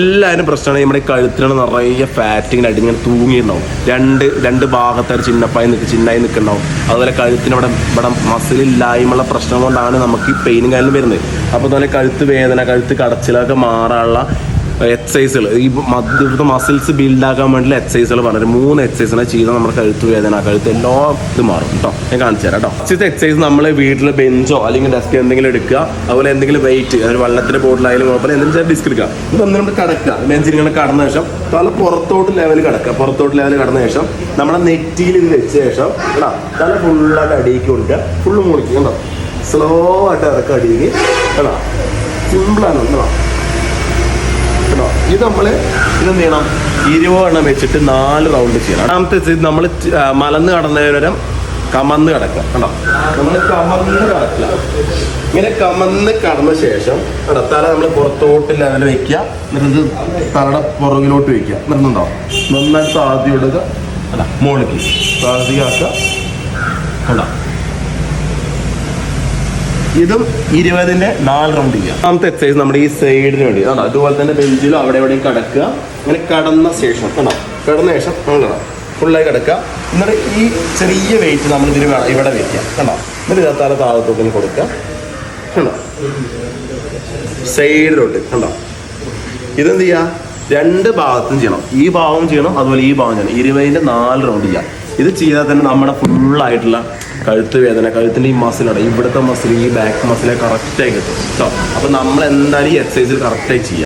എല്ലാവരും പ്രശ്നമാണ്. നമ്മുടെ ഈ കഴുത്തിലാണ് നിറയെ ഫാറ്റിങ്ങനെ അടിങ്ങനെ തൂങ്ങിയിട്ടുണ്ടാവും. രണ്ട് രണ്ട് ഭാഗത്തായിട്ട് ചിന്നപ്പായി നിൽക്കും ചിന്നായി നിൽക്കുന്നുണ്ടാവും അതുപോലെ കഴുത്തിന് ഇവിടെ ഇവിടെ മസിലില്ലായ്മയുള്ള പ്രശ്നം കൊണ്ടാണ് നമുക്ക് ഈ പെയിനും കാര്യം വരുന്നത്. അപ്പോൾ അതുപോലെ കഴുത്ത് വേദന കഴുത്ത് കടച്ചിലൊക്കെ മാറാനുള്ള എക്സസൈസുകൾ ഈ മധ്യത്തെ മസിൽസ് ബിൽഡാക്കാൻ വേണ്ടിയുള്ള എക്സസൈസുകൾ പറഞ്ഞു മൂന്ന് എക്സൈസിനെ ചെയ്താൽ നമ്മുടെ കഴുത്ത് വേദന കഴുത്ത് എല്ലാ ഇത് മാറും കേട്ടോ ഞാൻ കാണിച്ചു തരാം കേട്ടോ ഫസ്റ്റ് എക്സസൈസ് നമ്മൾ വീട്ടിൽ ബെഞ്ചോ അല്ലെങ്കിൽ ഡെസ്ക് എന്തെങ്കിലും എടുക്കുക. അതുപോലെ എന്തെങ്കിലും വെയിറ്റ് ഒരു വെള്ളത്തിന്റെ ബോട്ടിലായാലും കുഴപ്പമില്ല. എന്തെങ്കിലും ഡിസ്ക് എടുക്കുക. ഇത് ഒന്നും നമ്മൾ കടക്കുക. ബെഞ്ച് ഇങ്ങനെ കടന്ന ശേഷം തല പുറത്തോട്ട് ലെവൽ കിടക്കുക. പുറത്തോട്ട് ലെവൽ കടന്ന ശേഷം നമ്മുടെ നെറ്റിയിൽ ഇത് വെച്ച ശേഷം കേട്ടോ തല ഫുള്ളായിട്ട് അടിയിൽ കൊടുക്കുക ഫുള്ള് മുളിക്കുക. കേട്ടോ സ്ലോ ആയിട്ട് ഇറക്കുക അടിയിൽ കേട്ടോ സിമ്പിളാണ് കേട്ടോ കേട്ടോ ഇത് നമ്മൾ ഇത് എന്ത് ചെയ്യണം? ഇരുപത് എണ്ണം വെച്ചിട്ട് നാല് റൗണ്ട് ചെയ്യണം. രണ്ടാമത്തെ നമ്മൾ മലന്ന് കടന്നവരം കമന്ന് കിടക്കുക. കണ്ടോ? നമ്മൾ കമന്ന് കിടക്കുക ഇങ്ങനെ കമന്ന് കടന്ന ശേഷം കേട്ടോ തല നമ്മൾ പുറത്തോട്ട് ലെവൽ വെക്കുക. എന്നിട്ട് തലയുടെ പുറകിലോട്ട് വെക്കുക. നിർന്നുണ്ടോ നന്നായിട്ട് ആദ്യം ഇടുക. അല്ല മോളിക്ക് സാധ്യമാക്കുക കണ്ടോ? ഇതും ഇരുപതിന്റെ നാല് റൗണ്ട് ചെയ്യുക രണ്ടാമത്തെ എക്സസൈസ് നമ്മുടെ ഈ സൈഡിന് വേണ്ടി. കണ്ടോ? അതുപോലെ തന്നെ ബെഞ്ചിലും അവിടെ എവിടെയും കിടക്കുക. അങ്ങനെ കടന്ന ശേഷം കണ്ടോ? കിടന്ന ശേഷം നമ്മൾ ഫുള്ളായി കിടക്കുക. എന്നിട്ട് ഈ ചെറിയ വെയിറ്റ് നമ്മൾ ഇതിന് വേണം ഇവിടെ വെക്കുക. കണ്ടോ? എന്നിട്ട് ഇതാത്താല താഴത്തോക്കിന് കൊടുക്കുക. കണ്ടോ? സൈഡിലോട്ട് കണ്ടോ? ഇതെന്ത് ചെയ്യുക? രണ്ട് ഭാഗത്തും ചെയ്യണം. ഈ ഭാഗവും ചെയ്യണം അതുപോലെ ഈ ഭാഗം ചെയ്യണം. ഇരുപതിന്റെ നാല് റൗണ്ട് ചെയ്യാം. ഇത് ചെയ്താൽ തന്നെ നമ്മുടെ ഫുള്ളായിട്ടുള്ള കഴുത്ത് വേദന കഴുത്തിന്റെ ഈ മസിലാണ് ഇവിടുത്തെ മസിൽ ഈ ബാക്ക് മസിലെ കറക്റ്റായി കിട്ടും. കേട്ടോ അപ്പൊ നമ്മൾ എന്തായാലും ഈ എക്സസൈസിൽ കറക്റ്റായി ചെയ്യാം.